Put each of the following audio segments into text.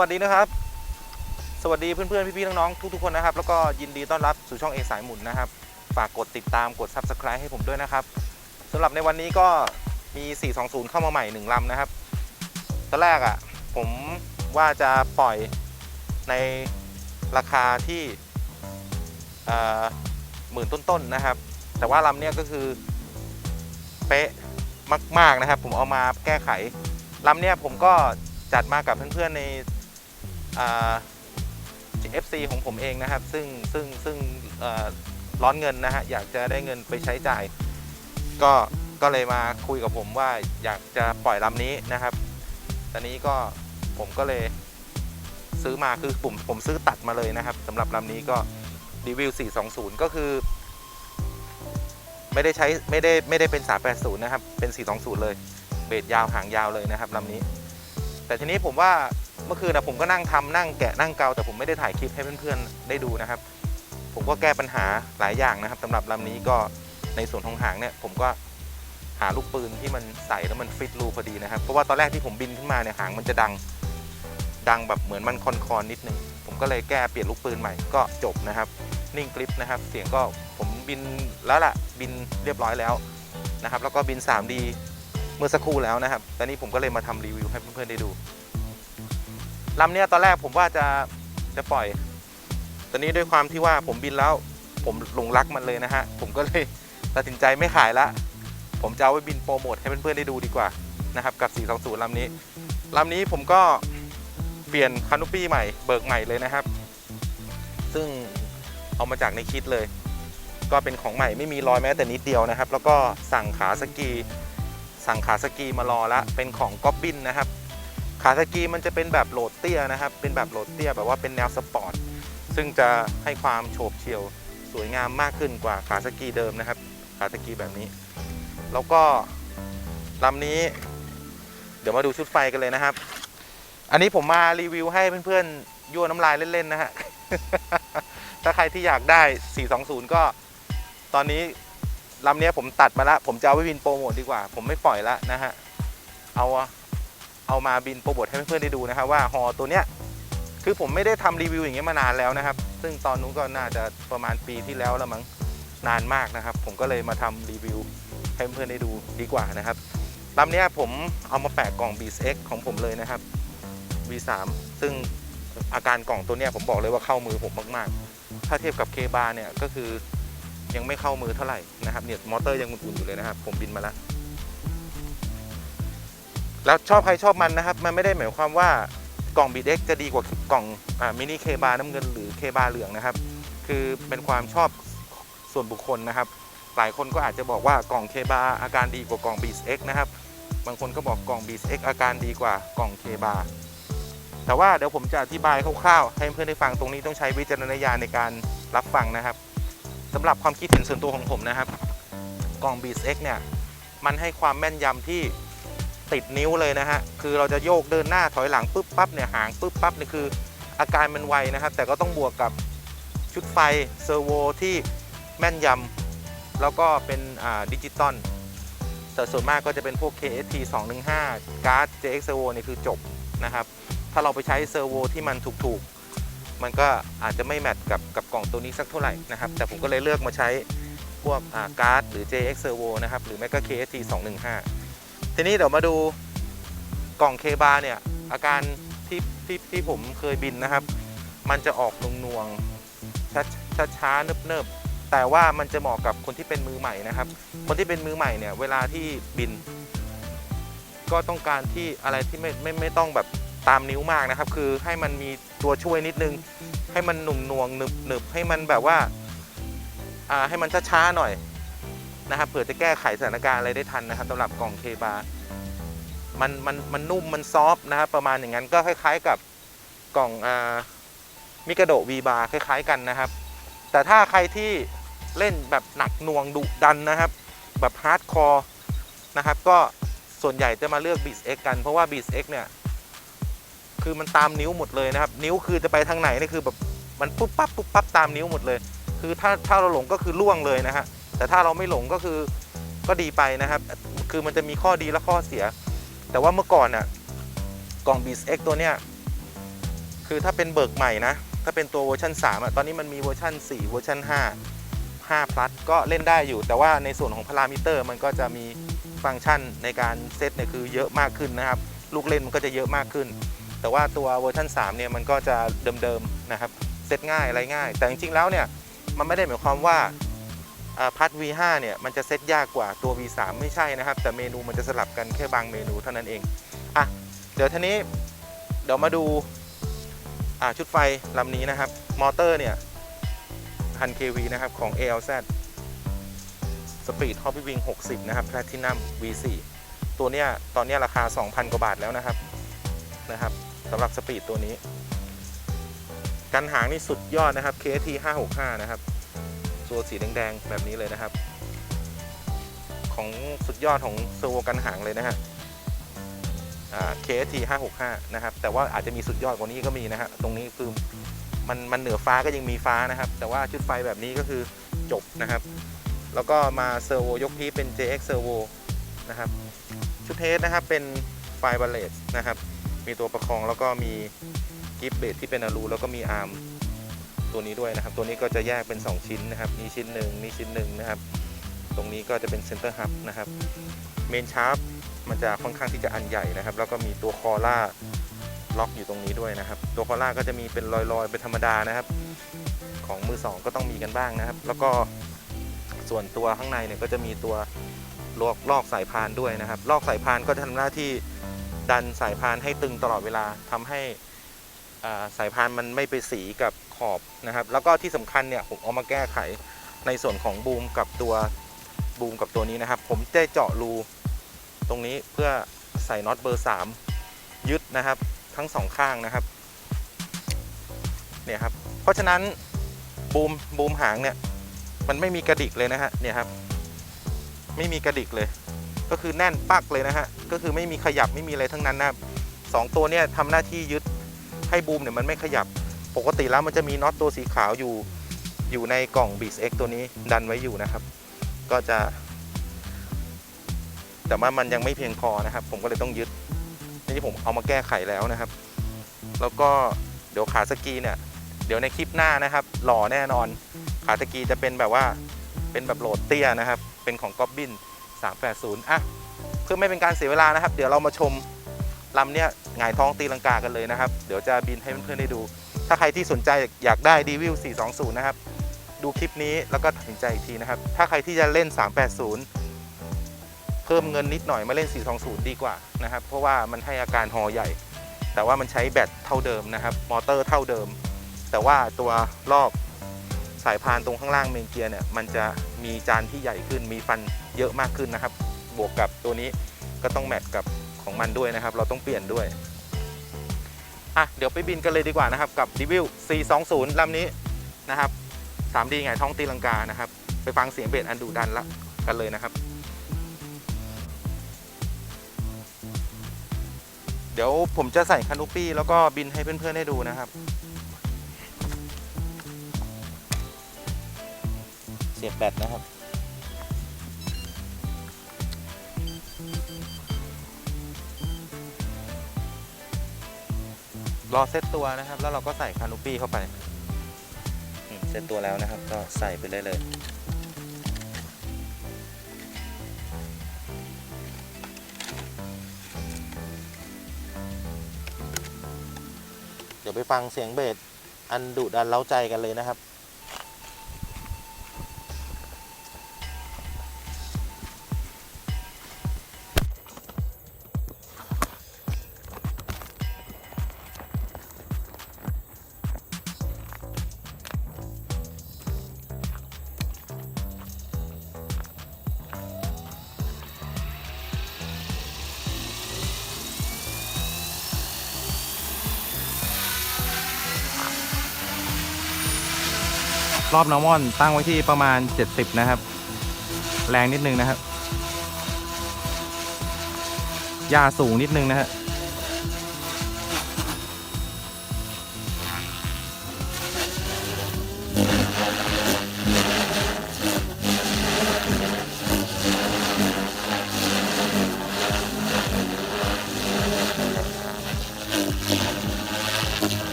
วัสดีนะครับ สวัสดีเพื่อนๆ พี่ๆ น้องๆ ทุกๆ คนนะครับ แล้วก็ยินดีต้อนรับสู่ช่องเอสายหมุนนะครับ ฝากกดติดตามกด Subscribe ให้ผมด้วยนะครับสำหรับในวันนี้ก็มี 420 เข้ามาใหม่ 1ลำนะครับ ตอนแรกอะ่ะ ผมว่าจะปล่อยในราคาที่เออหมื่นต้นๆนะครับ แต่ว่าลำเนี้ยก็คือ เป๊ะมาก ๆ นะครับ ผมเอามาแก้ไขลำเนี้ยผมก็จัดมากับเพื่อนๆใน FC ของผมเองนะครับ ซึ่งซึ่งซึ่งร้อนเงินนะฮะอยากจะได้เงินไปใช้จ่าย ก็ก็เลยมาคุยกับผมว่าอยากจะปล่อยลำนี้นะครับ ตอนนี้ก็ผมก็เลยซื้อมาคือผมผมซื้อตัดมาเลยนะครับสำหรับลำนี้ก็รีวิว 420 ก็คือ ไม่ได้ใช้ไม่ได้ไม่ได้เป็น 380 นะครับ เป็น 420 เลย เบรดยาวหางยาวเลยนะครับลำนี้ แต่ทีนี้ผมว่า เมื่อคืนนะผมก็นั่งทำนั่งแกะนั่งเกาแต่ผมไม่ได้ถ่ายคลิปให้เพื่อนๆได้ดูนะครับ ผมก็แก้ปัญหาหลายอย่างนะครับสำหรับลำนี้ก็ในส่วนของหางเนี่ย ผมก็หาลูกปืนที่มันใส่แล้วมันฟิตรูพอดีนะครับ เพราะว่าตอนแรกที่ผมบินขึ้นมาเนี่ยหางมันจะดัง ดังแบบเหมือนมันคอนคอนนิดนึง ผมก็เลยแก้เปลี่ยนลูกปืนใหม่ก็จบนะครับ นิ่งกริปนะครับ เสียงก็ผมบินแล้วล่ะบินเรียบร้อยแล้วนะครับ แล้วก็บิน 3D เมื่อสักครู่แล้วนะครับตอนนี้ผมก็เลยมาทำรีวิวให้เพื่อนๆได้ดู ลำเนี้ยตอนแรกผมว่าจะจะปล่อย ตอนนี้ด้วยความที่ว่าผมบินแล้ว ผมหลงรักมันเลยนะฮะ ผมก็เลยตัดสินใจไม่ขายละ ผมจะเอาไว้บินโปรโมทให้เพื่อนๆได้ดูดีกว่านะครับกับ 420ลำนี้ลำนี้ผมก็เปลี่ยนคานูปี้ใหม่เบิกใหม่เลยนะครับ ซึ่งเอามาจากในคิดเลย ก็เป็นของใหม่ไม่มีรอยแม้แต่นิดเดียวนะครับ แล้วก็สั่งขาสกี สั่งขาสกีมารอละเป็นของก๊อบบินนะครับ ขาสกีมันจะเป็นแบบโหลดเตี้ยนะครับ เป็นแบบโหลดเตี้ยแบบว่าเป็นแนวสปอร์ต ซึ่งจะให้ความโฉบเฉี่ยวสวยงามมากขึ้นกว่าขาสกีเดิมนะครับ ขาสกีแบบนี้ แล้วก็ลำนี้ เดี๋ยวมาดูชุดไฟกันเลยนะครับ อันนี้ผมมารีวิวให้เพื่อนๆยั่วน้ำลายเล่นๆนะฮะ ถ้าใครที่อยากได้ 420 ก็ตอนนี้ลำนี้ผมตัดมาละ ผมจะเอาไว้บินโปรโมทดีกว่า ผมไม่ปล่อยละนะฮะ เอาอะ เอามาบินโปรโมทให้เพื่อนๆได้ดูนะครับว่าฮอตัวเนี้ยคือผมไม่ได้ทำรีวิวอย่างเงี้ยมานานแล้วนะครับ ซึ่งตอนนู้นก็น่าจะประมาณปีที่แล้วแล้วมั้งนานมากนะครับ ผมก็เลยมาทำรีวิวให้เพื่อนๆได้ดูดีกว่านะครับลำนี้ผมเอามาแปะกล่อง b x ของผมเลยนะครับ V3 ซึ่งอาการกล่องตัวเนี้ยผมบอกเลยว่าเข้ามือผมมากๆ ถ้าเทียบกับเคบาเนี่ยก็คือยังไม่เข้ามือเท่าไหร่นะครับเนี่ยมอเตอร์ยังอุ่นๆอยู่เลยนะครับ ผมบินมาแล้ว แล้วชอบใครชอบมันนะครับ มันไม่ได้หมายความว่ากล่องบีเด็กจะดีกว่ากล่องมินิเคบาน้ำเงินหรือเคบาเหลืองนะครับ คือเป็นความชอบส่วนบุคคลนะครับ หลายคนก็อาจจะบอกว่ากล่องเคบาอาการดีกว่ากล่องบีเอ็กนะครับ บางคนก็บอกกล่องบีเอ็กอาการดีกว่ากล่องเคบาแต่ว่าเดี๋ยวผมจะอธิบายคร่าวๆ ให้เพื่อนได้ฟังตรงนี้ต้องใช้วิจารณญาณในการรับฟังนะครับสำหรับความคิดเห็นส่วนตัวของผมนะครับ กล่องบีเอ็กเนี่ยมันให้ความแม่นยำที่ ติดนิ้วเลยนะฮะ คือเราจะโยกเดินหน้าถอยหลังปุ๊บปั๊บเนี่ยหางปุ๊บปั๊บเนี่ยคืออาการมันไวนะครับ แต่ก็ต้องบวกกับชุดไฟเซอร์โวที่แม่นยำแล้วก็เป็นดิจิตอลแต่ส่วนมากก็จะเป็นพวก KST 215 การ์ด JX Servo เนี่ยคือจบนะครับ ถ้าเราไปใช้เซอร์โวที่มันถูกๆ มันก็อาจจะไม่แมทกับกับกล่องตัวนี้สักเท่าไหร่นะครับ แต่ผมก็เลยเลือกมาใช้พวกการ์ดหรือ JX Servo นะครับ หรือไม่ก็ KST 215 ทีนี้เดี๋ยวมาดูกล่องเคบาเนี่ย อาการที่ที่ที่ผมเคยบินนะครับ มันจะออกนวงช้าช้าช้าเนิบเนิบแต่ว่ามันจะเหมาะกับคนที่เป็นมือใหม่นะครับ คนที่เป็นมือใหม่เนี่ย เวลาที่บิน ก็ต้องการที่อะไรที่ไม่ไม่ไม่ต้องแบบตามนิ้วมากนะครับ คือให้มันมีตัวช่วยนิดนึง ให้มันหนุ่มนวงหนึบหนึบให้มันแบบว่า อ่าให้มันช้าช้าๆหน่อย นะครับเผื่อจะแก้ไขสถานการณ์อะไรได้ทันนะครับสำหรับกล่องเคบามันมันมันนุ่มมันซอฟนะครับประมาณอย่างนั้นก็คล้ายๆกับกล่องอมิกาโดวีบาคล้ายๆกันนะครับ แต่ถ้าใครที่เล่นแบบหนักหน่วงดุดันนะครับ แบบฮาร์ดคอร์นะครับก็ส่วนใหญ่จะมาเลือก b ี X กันเพราะว่า b ี X เนี่ยคือมันตามนิ้วหมดเลยนะครับ นิ้วคือจะไปทางไหนนี่คือแบบมันปุ๊บปั๊บปุ๊บปั๊บตามนิ้วหมดเลย คือถ้าถ้าเราหลงก็คือล่วงเลยนะฮะ แต่ถ้าเราไม่หลงก็คือก็ดีไปนะครับ คือมันจะมีข้อดีและข้อเสีย แต่ว่าเมื่อก่อนน่ะกล่อง b ี X ตัวเนี้ยคือถ้าเป็นเบิกใหม่นะ ถ้าเป็นตัวเวอร์ชัน3อะตอนนี้มันมีเวอร์ชัน4 เวอร์ชัน5 5 plus ก็เล่นได้อยู่ แต่ว่าในส่วนของพารามิเตอร์มันก็จะมีฟังก์ชันในการเซตเนี่ยคือเยอะมากขึ้นนะครับ ลูกเล่นมันก็จะเยอะมากขึ้น แต่ว่าตัวเวอร์ชัน3เนี่ยมันก็จะเดิมๆนะครับ เซตง่ายอะไรง่าย แต่จริงๆแล้วเนี่ยมันไม่ได้หมายความว่า พัด V5 เนี่ยมันจะเซตยากกว่าตัว V3 ไม่ใช่นะครับ แต่เมนูมันจะสลับกันแค่บางเมนูเท่านั้นเองอะเดี๋ยวทีนี้เดี๋ยวมาดูอ่าชุดไฟลำนี้นะครับ มอเตอร์เนี่ย 1,000 kV นะครับ ของ ALZ สปีด Hobby Wing 60 นะครับ Platinum V4 ตัวเนี้ยตอนเนี้ยราคา 2,000 กว่าบาทแล้วนะครับนะครับสำหรับสปีดตัวนี้ กันหางนี่สุดยอดนะครับ KT 565 นะครับ ตัวสีแดงๆแบบนี้เลยนะครับ ของสุดยอดของเซอร์โวกันหางเลยนะฮะอ่า KT 565นะครับ แต่ว่าอาจจะมีสุดยอดกว่านี้ก็มีนะฮะตรงนี้คือมันมันเหนือฟ้าก็ยังมีฟ้านะครับ แต่ว่าชุดไฟแบบนี้ก็คือจบนะครับ แล้วก็มาเซอร์โวยกพีเป็น JX Servo นะครับ ชุดเทสนะครับเป็นไฟบัลเลตนะครับ มีตัวประคองแล้วก็มีกิฟเบสที่เป็นอะลูแล้วก็มีอาร์ม ตัวนี้ด้วยนะครับ ตัวนี้ก็จะแยกเป็น 2 ชิ้นนะครับนี่ชิ้นหนึ่งนี่ชิ้นหนึ่งนะครับ ตรงนี้ก็จะเป็นเซนเตอร์ฮับนะครับเมนชาร์ปมันจะค่อนข้างที่จะอันใหญ่นะครับ แล้วก็มีตัวคอล่าล็อกอยู่ตรงนี้ด้วยนะครับ ตัวคอล่าก็จะมีเป็นลอยๆเป็นธรรมดานะครับ ของมือสองก็ต้องมีกันบ้างนะครับ แล้วก็ส่วนตัวข้างในเนี่ยก็จะมีตัวลอกลอกสายพานด้วยนะครับ ลอกสายพานก็จะทำหน้าที่ดันสายพานให้ตึงตลอดเวลาทำให้ สายพานมันไม่ไปสีกับขอบนะครับ แล้วก็ที่สำคัญเนี่ยผมเอามาแก้ไขในส่วนของบูมกับตัวบูมกับตัวนี้นะครับ ผมได้เจาะรูตรงนี้เพื่อใส่น็อตเบอร์ 3 ยึดนะครับทั้งสองข้างนะครับเนี่ยครับเพราะฉะนั้นบูมบูมหางเนี่ยมันไม่มีกระดิกเลยนะฮะเนี่ยครับไม่มีกระดิกเลย ก็คือแน่นปักเลยนะฮะก็คือไม่มีขยับไม่มีอะไรทั้งนั้นนะครับสองตัวเนี่ยทำหน้าที่ยึด ให้บูมเนี่ยมันไม่ขยับ ปกติแล้วมันจะมีน็อตตัวสีขาวอยู่ อยู่ในกล่อง b e a X ตัวนี้ดันไว้อยู่นะครับ ก็จะ แต่ว่ามันยังไม่เพียงพอนะครับ ผมก็เลยต้องยึดนี่ผมเอามาแก้ไขแล้วนะครับ แล้วก็เดี๋ยวขาสกีเนี่ยเดี๋ยวในคลิปหน้านะครับ หล่อแน่นอน ขาสกีจะเป็นแบบว่าเป็นแบบโหลดเตี้ยนะครับ เป็นของ g o b b i n 380อะเพื่อไม่เป็นการเสียเวลานะครับ เดี๋ยวเรามาชม ลำเนี้ยหงายท้องตีลังกากันเลยนะครับ เดี๋ยวจะบินให้เพื่อนๆได้ดู ถ้าใครที่สนใจอยากได้ดีวิว420 นะครับ ดูคลิปนี้แล้วก็ตัดสินใจอีกทีนะครับ ถ้าใครที่จะเล่น 380 เพิ่มเงินนิดหน่อยมาเล่น 420 ดีกว่านะครับ เพราะว่ามันให้อาการฮอใหญ่ แต่ว่ามันใช้แบตเท่าเดิมนะครับ มอเตอร์เท่าเดิม แต่ว่าตัวรอบสายพานตรงข้างล่างเมนเกียร์เนี่ยมันจะมีจานที่ใหญ่ขึ้นมีฟันเยอะมากขึ้นนะครับ บวกกับตัวนี้ก็ต้องแมทกับ ของมันด้วยนะครับ เราต้องเปลี่ยนด้วยอะเดี๋ยวไปบินกันเลยดีกว่านะครับ กับ d e v i l 420 ลำนี้นะครับ 3D ไงายท้องตีลังกานะครับ ไปฟังเสียงเบสอันดุดันละกันเลยนะครับ เดี๋ยวผมจะใส่คานูปี้แล้วก็บินให้เพื่อนๆได้ดูนะครับ เสียบแบตนะครับ รอเซตตัวนะครับ แล้วเราก็ใส่คานูปี้เข้าไปเซตตัวแล้วนะครับ ก็ใส่ไปเลยเลยเดี๋ยวไปฟังเสียงเบสอันดุดันเล้าใจกันเลยนะครับ รอบนอร์มอนตั้งไว้ที่ประมาณ 70 นะครับ แรงนิดนึงนะครับยาสูงนิดนึงนะฮะ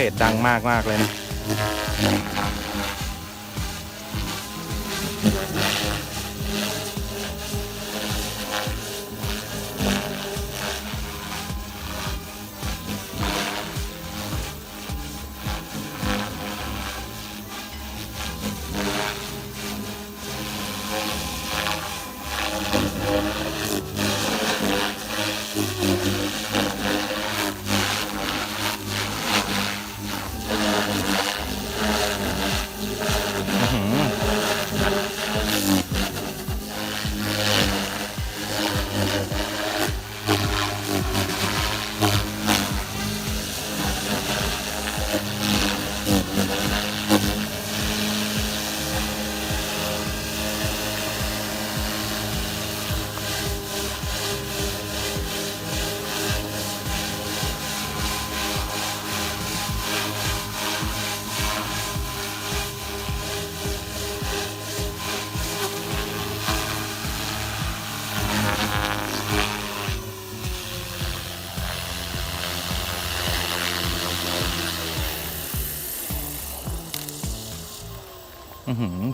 บสดังมากมากเลยนะ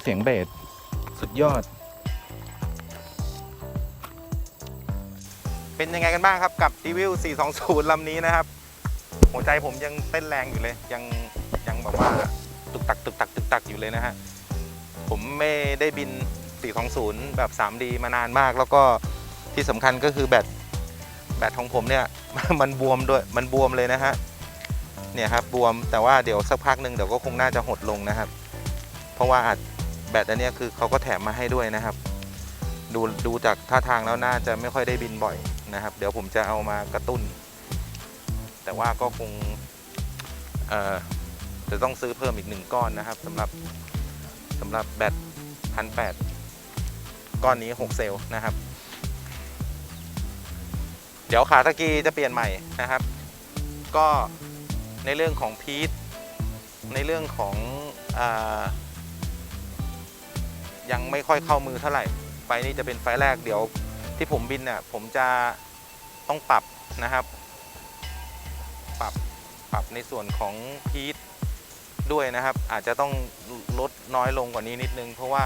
เสียงเบสสุดยอด เป็นยังไงกันบ้างครับกับ d ีวิว 420 ลำนี้นะครับ หัวใจผมยังเต้นแรงอยู่เลย ยังยังแบบว่าตึกตักตึกตักตึกตักอยู่เลยนะฮะ ผมไม่ได้บิน 420 แบบ 3D มานานมาก แล้วก็ที่สำคัญก็คือแบตแบตของผมเนี่ย มันบวมด้วยมันบวมเลยนะฮะเนี่ยครับบวมแต่ว่าเดี๋ยวสักพักหนึ่งเดี๋ยวก็คงน่าจะหดลงนะครับ เพราะว่าอาจแบตอันนี้คือเขาก็แถมมาให้ด้วยนะครับ ดูดูจากท่าทางแล้วน่าจะไม่ค่อยได้บินบ่อยนะครับ เดี๋ยวผมจะเอามากระตุ้น แต่ว่าก็คงเอ่อจะต้องซื้อเพิ่มอีกหนึ่งก้อนนะครับสำหรับสำหรับแบตพันแปดก้อนนี้ 6 เซลล์นะครับ เดี๋ยวขาตะกี้จะเปลี่ยนใหม่นะครับ ก็ในเรื่องของพีทในเรื่องของอ ยังไม่ค่อยเข้ามือเท่าไหร่ ไฟนี้จะเป็นไฟแรกเดี๋ยว ที่ผมบินเนี่ยผมจะต้องปรับนะครับ ปรับปรับในส่วนของพีทด้วยนะครับ อาจจะต้องลดน้อยลงกว่านี้นิดนึง เพราะว่า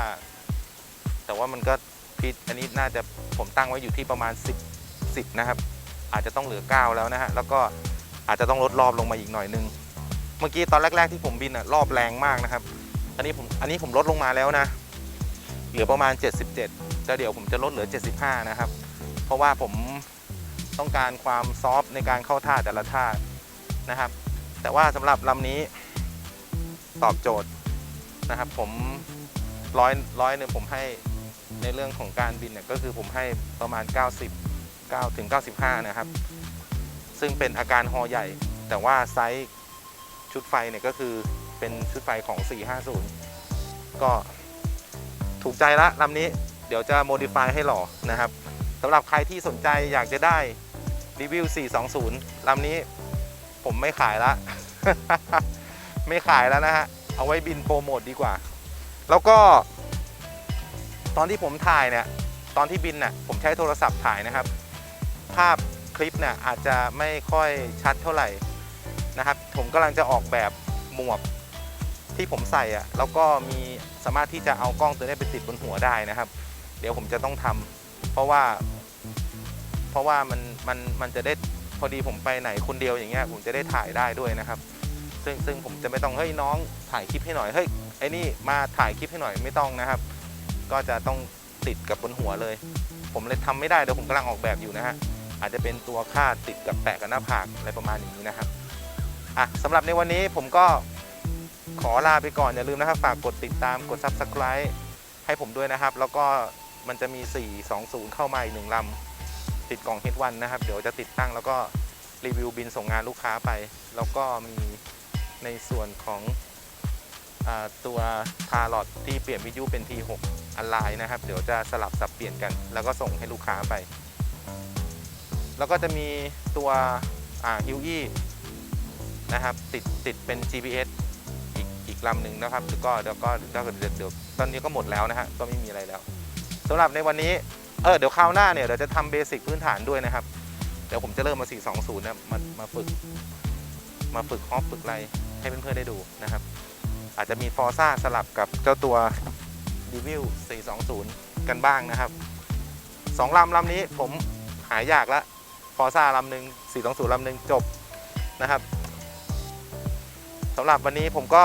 แต่ว่ามันก็พีทอันนี้น่าจะผมตั้งไว้อยู่ที่ประมาณ 10 10นะครับ อาจจะต้องเหลือ 9 แล้วนะฮะแล้วก็อาจจะต้องลดรอบลงมาอีกหน่อยนึงเมื่อกี้ตอนแรก ๆ ที่ผมบินอะรอบแรงมากนะครับ อันนี้ผมอันนี้ผมลดลงมาแล้วนะ เหลือประมาณ 77แล้วเดี๋ยวผมจะลดเหลือ 75 นะครับ เพราะว่าผมต้องการความซอฟต์ในการเข้าท่าแต่ละท่านะครับ แต่ว่าสำหรับลำนี้ตอบโจทย์นะครับ ผมร้อยร้อยหนึ่งผมให้ในเรื่องของการบินเนี่ยก็คือผมให้ประมาณ 90 9ถึง95 นะครับ ซึ่งเป็นอาการฮอใหญ่ แต่ว่าไซส์ชุดไฟเนี่ยก็คือเป็นชุดไฟของ 450 ก็ ถูกใจละลำนี้เดี๋ยวจะโมดิฟายให้หล่อนะครับสำหรับใครที่สนใจอยากจะได้รีวิว 420 ลำนี้ผมไม่ขายละ ไม่ขายแล้วนะฮะ เอาไว้บินโปรโมทดีกว่า แล้วก็ ตอนที่ผมถ่ายเนี่ย ตอนที่บินน่ะผมใช้โทรศัพท์ถ่ายนะครับ ภาพคลิปเนี่ยอาจจะไม่ค่อยชัดเท่าไหร่นะครับ ผมกำลังจะออกแบบหมวก ที่ผมใส่อะแล้วก็มีสามารถที่จะเอากล้องตัวนี้ไปติดบนหัวได้นะครับ เดี๋ยวผมจะต้องทำเพราะว่า เพราะว่ามันมันมันจะได้พอดีผมไปไหนคนเดียวอย่างเงี้ยผมจะได้ถ่ายได้ด้วยนะครับ ซึ่งซึ่งผมจะไม่ต้องเฮ้ยน้องถ่ายคลิปให้หน่อยเฮ้ยไอ้นี่มาถ่ายคลิปให้หน่อยไม่ต้องนะครับ ก็จะต้องติดกับบนหัวเลย ผมเลยทำไม่ได้เดี๋ยวผมกำลังออกแบบอยู่นะฮะอาจจะเป็นตัวคาดติดกับแปะกับหน้าผากอะไรประมาณอย่างนี้นะครับอะสำหรับในวันนี้ผมก็ ขอลาไปก่อนอย่าลืมนะครับ ฝากกดติดตามกด Subscribe ให้ผมด้วยนะครับ แล้วก็มันจะมี 420 เข้ามาอีกหนึ่งลำติดกล่อง H1 นนะครับ เดี๋ยวจะติดตั้งแล้วก็รีวิวบินส่งงานลูกค้าไป แล้วก็มีในส่วนของอตัวทาร์ลอตที่เปลี่ยนวิทยุเป็น T6 อันไลน์นะครับ เดี๋ยวจะสลับสับเปลี่ยนกัน แล้วก็ส่งให้ลูกค้าไป แล้วก็จะมีตัวฮิวอี้นะครับติดติดเป็น GPS ลำหนึ่งนะครับก็เดี๋ยวก็เดี๋ยวเดี๋ยวตอนนี้ก็หมดแล้วนะฮะก็ไม่มีอะไรแล้ว สำหรับในวันนี้เออเดี๋ยวคราวหน้าเนี่ยเดี๋ยวจะทำเบสิกพื้นฐานด้วยนะครับ เดี๋ยวผมจะเริ่มมา 420นะมามาฝึก มาฝึกฮอปฝึกไรให้เพื่อนๆได้ดูนะครับ อาจจะมีฟอร์ซ่าสลับกับเจ้าตัวดีวิว420 กันบ้างนะครับสองลำลำนี้ผมหายากละฟอร์ซ่าลำหนึ่ง420ลำหนึ่งจบนะครับสำหรับวันนี้ผมก็